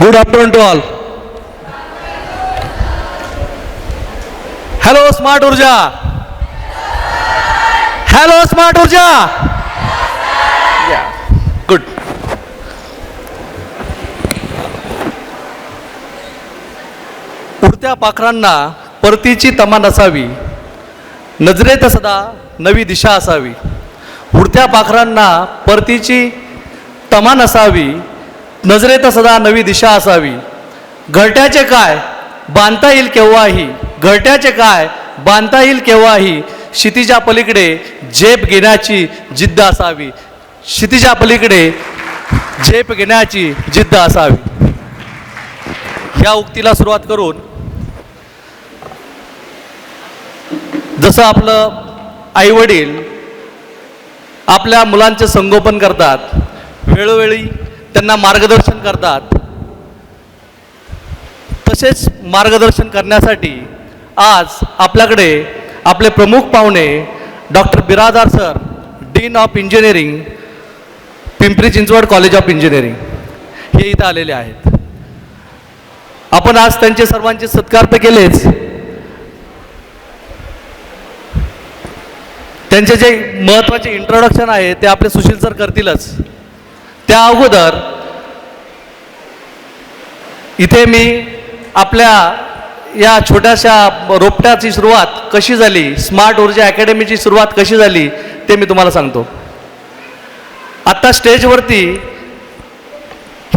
Good afternoon to all hello smart Urja hello smart Urja good उडत्या पाखरांना परतीची तमा नसावी. नजरेत सदा नवी दिशा असावी. उडत्या पाखरांना परतीची तमा नसावी. नजरेत सदा नवी दिशा असावी. घरट्याचे काय? बांधता येईल केव्हाही. घरट्याचे काय? बांधता येईल केव्हाही. क्षितिजा पलीकडे झेप घेण्याची जिद्द असावी. क्षितिजा पलीकडे झेप घेण्याची जिद्द असावी. ह्या उक्तीला सुरुवात करून जसं आपलं आईवडील आपल्या मुलांचे संगोपन करतात वेळोवेळी त्यांना मार्गदर्शन करतात. तसेच मार्गदर्शन करण्यासाठी आज आपल्याकडे आपले प्रमुख पाहुणे doctor Biradar sir dean of engineering Pimpri Chinchwad college of engineering हे इथं आलेले आहेत. आपण आज त्यांचे सर्वांचे सत्कार तर केलेच. त्यांचे जे महत्त्वाचे इंट्रोडक्शन आहे ते आपले सुशील सर करतीलच. त्या अगोदर इथे मी आपल्या या छोट्याशा रोपट्याची सुरुवात कशी झाली स्मार्ट ऊर्जा अकॅडमीची सुरुवात कशी झाली ते मी तुम्हाला सांगतो. आत्ता स्टेजवरती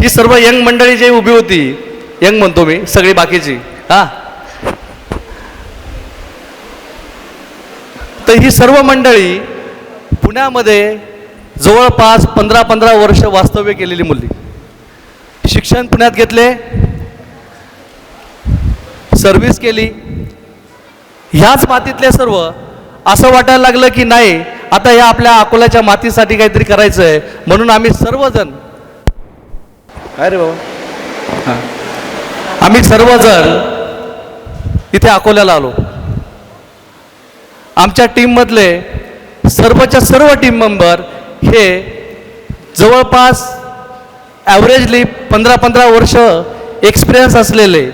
ही सर्व यंग मंडळी जे उभी होती यंग म्हणतो मी सगळी बाकीची हां? तर ही सर्व मंडळी पुण्यामध्ये जवळपास पंधरा पंधरा वर्ष वास्तव्य केलेली मुली शिक्षण पुण्यात घेतले सर्व्हिस केली. ह्याच मातीतले सर्व असं वाटायला लागलं की नाही आता या आपल्या अकोल्याच्या मातीसाठी काहीतरी करायचं आहे म्हणून आम्ही सर्वजण काय रे बाबा? हां. आम्ही सर्वजण इथे अकोल्याला आलो. आमच्या टीममधले सर्वच्या सर्व टीम मेंबर हे जवळपास ॲव्हरेजली पंधरा पंधरा वर्ष एक्सपिरियन्स असलेले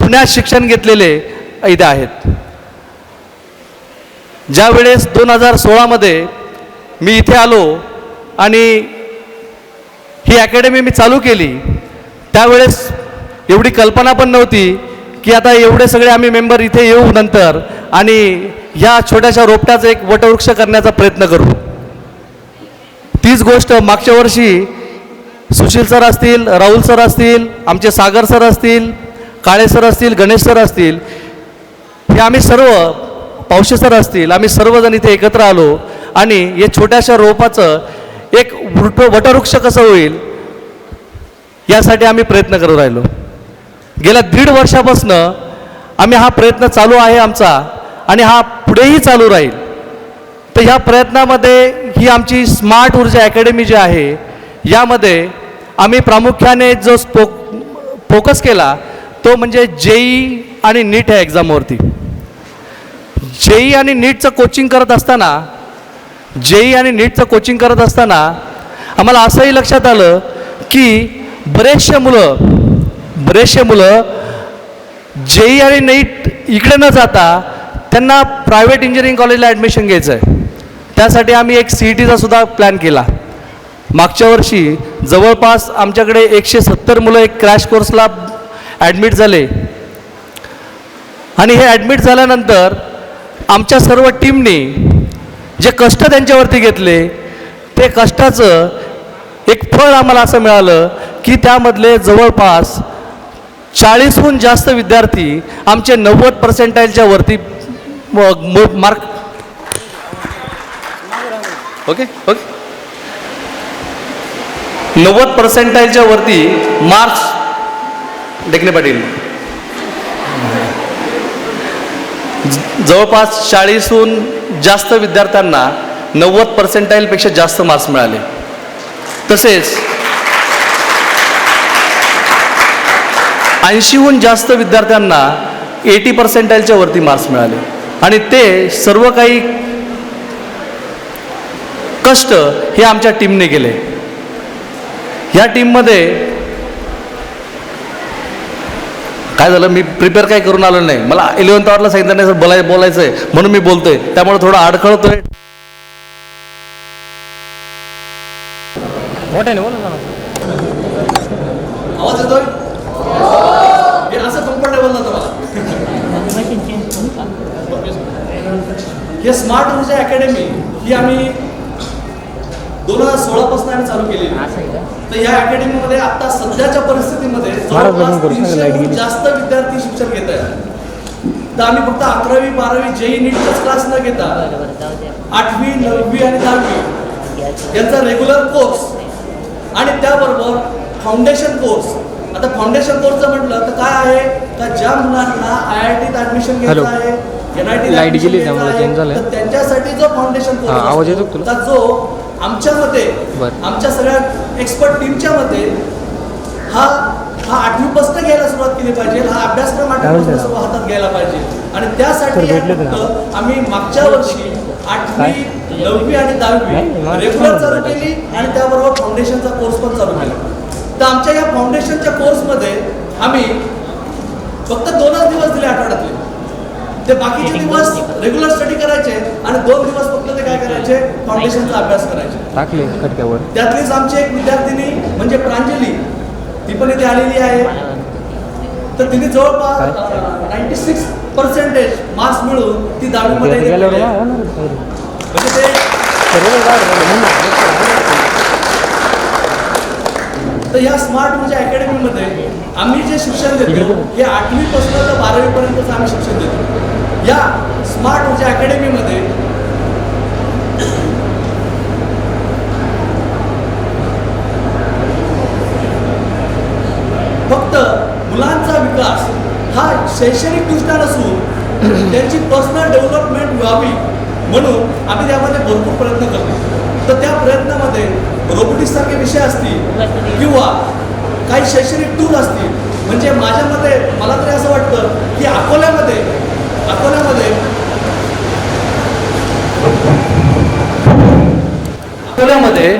पुण्यात शिक्षण घेतलेले इथे आहेत. ज्यावेळेस दोन हजार सोळामध्ये मी इथे आलो आणि ही अकॅडमी मी चालू केली त्यावेळेस एवढी कल्पना पण नव्हती की आता एवढे सगळे आम्ही मेंबर इथे येऊ नंतर आणि ह्या छोट्याशा रोपट्याचं एक वटवृक्ष करण्याचा प्रयत्न करू. तीच गोष्ट मागच्या वर्षी सुशील सर असतील राहुल सर असतील आमचे सागर सर असतील काळे सर असतील गणेश सर असतील हे आम्ही सर्व पावशे सर असतील आम्ही सर्वजण इथे एकत्र आलो आणि या छोट्याशा रोपाचं एक वृट वटवृक्ष कसं होईल यासाठी आम्ही प्रयत्न करू राहिलो. गेल्या दीड वर्षापासनं आम्ही हा प्रयत्न चालू आहे आमचा आणि हा पुढेही चालू राहील. तर ह्या प्रयत्नामध्ये ही आमची स्मार्ट ऊर्जा अकॅडमी जी आहे यामध्ये आम्ही प्रामुख्याने जो स्पो फोकस केला तो म्हणजे जेई आणि नीट ह्या एक्झामवरती. जेई आणि नीटचं कोचिंग करत असताना जेई आणि नीटचं कोचिंग करत असताना आम्हाला असंही लक्षात आलं की बरेचसे मुलं बरेचसे मुलं जेई आणि नीट इकडे न जाता त्यांना प्रायव्हेट इंजिनिअरिंग कॉलेजला ॲडमिशन घ्यायचं आहे त्यासाठी आम्ही एक सी ई टीचा सुद्धा प्लॅन केला. मागच्या वर्षी जवळपास आमच्याकडे एकशे सत्तर मुलं एक क्रॅश कोर्सला ॲडमिट झाले. आणि हे ॲडमिट झाल्यानंतर आमच्या सर्व टीमने जे कष्ट त्यांच्यावरती घेतले ते कष्टाचं एक फळ आम्हाला असं मिळालं की त्यामधले जवळपास चाळीसहून जास्त विद्यार्थी आमचे नव्वद पर्सेंटाईलच्या वरती मार्क ओके ओके नव्वद पर्सेंटाईलच्या वरती मार्क्स देखणे पाटील जवळपास चाळीसहून जास्त विद्यार्थ्यांना नव्वद पर्सेंटाईलपेक्षा जास्त मार्क्स मिळाले. तसेच ऐंशीहून जास्त विद्यार्थ्यांना एटी पर्सेंटाईलच्या वरती मार्क्स मिळाले. आणि ते सर्व काही कष्ट हे आमच्या टीमने केले. ह्या टीममध्ये काय झालं? मी प्रिपेअर काही करून आलो नाही. मला इलेव्हन्थ आवरला सांगितलं नाही सर बोलाय बोलायचं आहे म्हणून मी बोलतोय. त्यामुळे थोडं अडखळतोय मोठ्याने बोला ना आवाज येतोय? हे असं कम्फर्टेबल नव्हतं मला हे स्मार्ट ऊर्जा अकॅडमी ही आम्ही दोन हजार सोळापासून आम्ही चालू केलेली. तर या अकॅडमीमध्ये आता सध्याच्या परिस्थितीमध्ये जवळपास. जास्त विद्यार्थी शिक्षण घेत आहेत. तर आम्ही फक्त अकरावी बारावी जेई नीटचाच क्लास न घेता आठवी नववी आणि दहावी यांचा रेग्युलर कोर्स आणि त्याबरोबर फाउंडेशन कोर्स आता फाउंडेशन कोर्सचं म्हटलं तर काय आहे? का ज्या मुलांना आय आय टीत ऍडमिशन. घ्यायचं आहे एनआयटी लाइट गेली त्यामुळे change झालंय. त्यांच्यासाठी जो फाउंडेशन कोर्स जो आमच्या मते. आमच्या सगळ्या एक्सपर्ट टीमच्या मते हा हा आठवीपासून घ्यायला सुरुवात केली पाहिजे हा अभ्यासक्रम आठवीपासून हातात घ्यायला पाहिजे. आणि त्यासाठी आम्ही मागच्या वर्षी आठवी नववी आणि दहावी रेग्युलर चालू. केली आणि त्याबरोबर फाउंडेशनचा कोर्स पण चालू केला. तर आमच्या या फाउंडेशनच्या कोर्समध्ये आम्ही फक्त दोनच दिवस दिले आठवड्यातले. ते बाकीचे दिवस रेग्युलर स्टडी करायचे आणि दोन दिवस काय करायचे फाउंडेशनचा अभ्यास करायचे. टाकले खटक्यावर त्यातलीच आमची एक विद्यार्थिनी म्हणजे प्रांजली ती पण इथे आलेली आहे. तर तिने जवळपास नाईन्टी सिक्स पर्सेंटेज मार्क्स मिळून ती दहावीमध्ये. म्हणजे ते? तर या स्मार्ट ऊर्जा अकॅडमीमध्ये आम्ही जे शिक्षण देतो हे आठवीपासून तर बारावीपर्यंतच आम्ही शिक्षण देतो. या स्मार्ट ऊर्जा अकॅडमीमध्ये फक्त मुलांचा विकास शैक्षणिक दृष्ट्या नसून त्यांची पर्सनल डेव्हलपमेंट व्हावी म्हणून आम्ही त्यामध्ये भरपूर प्रयत्न करतो. तर त्या प्रयत्नामध्ये रोबोटिक्स सारखे विषय असतील किंवा काही शैक्षणिक टूल असतील म्हणजे माझ्या मते मला तरी असं वाटतं की अकोल्यामध्ये अकोल्यामध्ये अकोल्यामध्ये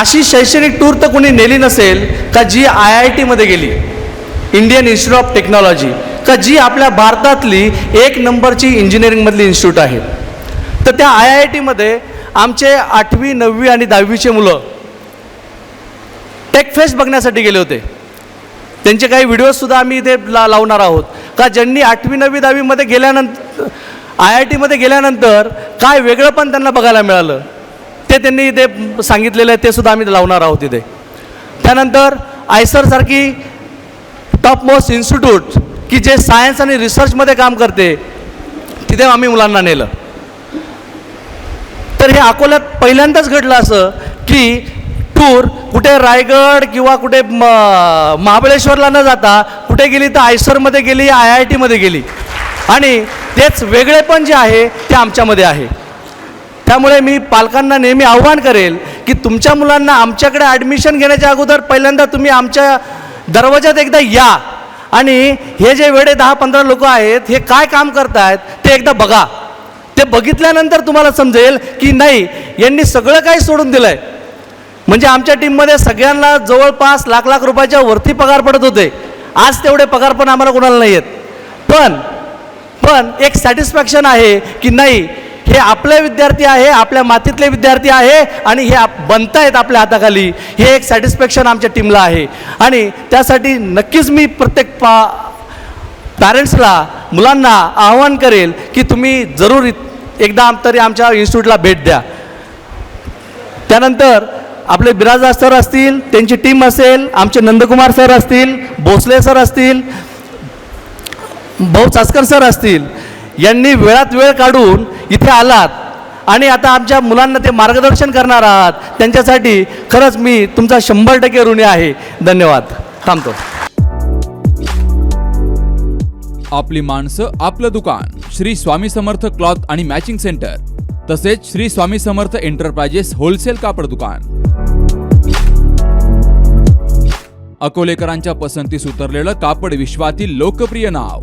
अशी शैक्षणिक टूर तर कोणी नेली नसेल का जी आय आय टीमध्ये गेली? इंडियन इन्स्टिट्यूट ऑफ टेक्नॉलॉजी का जी आपल्या भारतातली एक नंबरची इंजिनिअरिंगमधली इन्स्टिट्यूट आहे. तर त्या आय आय टीमध्ये आमचे आठवी नववी आणि दहावीचे मुलं टेक फेस्ट बघण्यासाठी गेले होते. त्यांचे काही व्हिडिओजसुद्धा आम्ही इथे ला लावणार आहोत. का ज्यांनी आठवी नववी दहावीमध्ये गेल्यानंतर आय आय टीमध्ये गेल्यानंतर काय वेगळं पण त्यांना बघायला मिळालं ते त्यांनी इथे सांगितलेलं आहे ते सुद्धा आम्ही लावणार आहोत इथे. त्यानंतर आयसरसारखी टॉप मोस्ट इन्स्टिट्यूट की जे सायन्स आणि रिसर्चमध्ये काम करते तिथे आम्ही मुलांना नेलं. तर हे अकोल्यात पहिल्यांदाच घडलं असं की टूर कुठे रायगड किंवा कुठे म महाबळेश्वरला न जाता कुठे गेली तर आयसरमध्ये गेली आय आय टीमध्ये गेली. आणि तेच वेगळेपण जे आहे ते आमच्यामध्ये आहे. त्यामुळे मी पालकांना नेहमी आव्हान करेल की तुमच्या मुलांना आमच्याकडे ॲडमिशन घेण्याच्या अगोदर पहिल्यांदा तुम्ही आमच्या दरवाजात एकदा या. आणि हे जे वेडे दहा पंधरा लोक आहेत हे काय काम करतायत ते एकदा बघा. ते बघितल्यानंतर तुम्हाला समजेल की नाही यांनी सगळं काही सोडून दिलं आहे म्हणजे आमच्या टीममध्ये सगळ्यांना जवळपास लाख लाख रुपयाच्या वरती पगार पडत होते. आज तेवढे पगार पण आम्हाला कोणाला नाही आहेत पण पण एक सॅटिस्फॅक्शन आहे की नाही हे आपले विद्यार्थी आहे आपल्या मातीतले विद्यार्थी आहे आणि हे आप बनतायत आपल्या हाताखाली. हे एक सॅटिस्फॅक्शन आमच्या टीमला आहे. आणि त्यासाठी नक्कीच मी प्रत्येक पा पॅरेंट्सला मुलांना आवाहन करेल की तुम्ही जरूर एकदा तरी आमच्या इन्स्टिट्यूटला भेट द्या. त्यानंतर आपले बिराजदार सर असतील त्यांची टीम असेल आमचे नंदकुमार सर असतील भोसले सर असतील भाऊ चास्कर सर असतील यांनी वेळात वेळ काढून इथे आलात. आणि आता आमच्या मुलांना ते मार्गदर्शन करणार आहात. त्यांच्यासाठी खरंच मी तुमचा शंभर टक्के ऋणी आहे. धन्यवाद. थांबतो. आपली माणसं आपलं दुकान. श्री स्वामी समर्थ क्लॉथ आणि मॅचिंग सेंटर. तसेच श्री स्वामी समर्थ एंटरप्राइजेस होलसेल कापड दुकान. अकोलेकरांच्या पसंतीस उतरलेलं कापड विश्वातील लोकप्रिय नाव.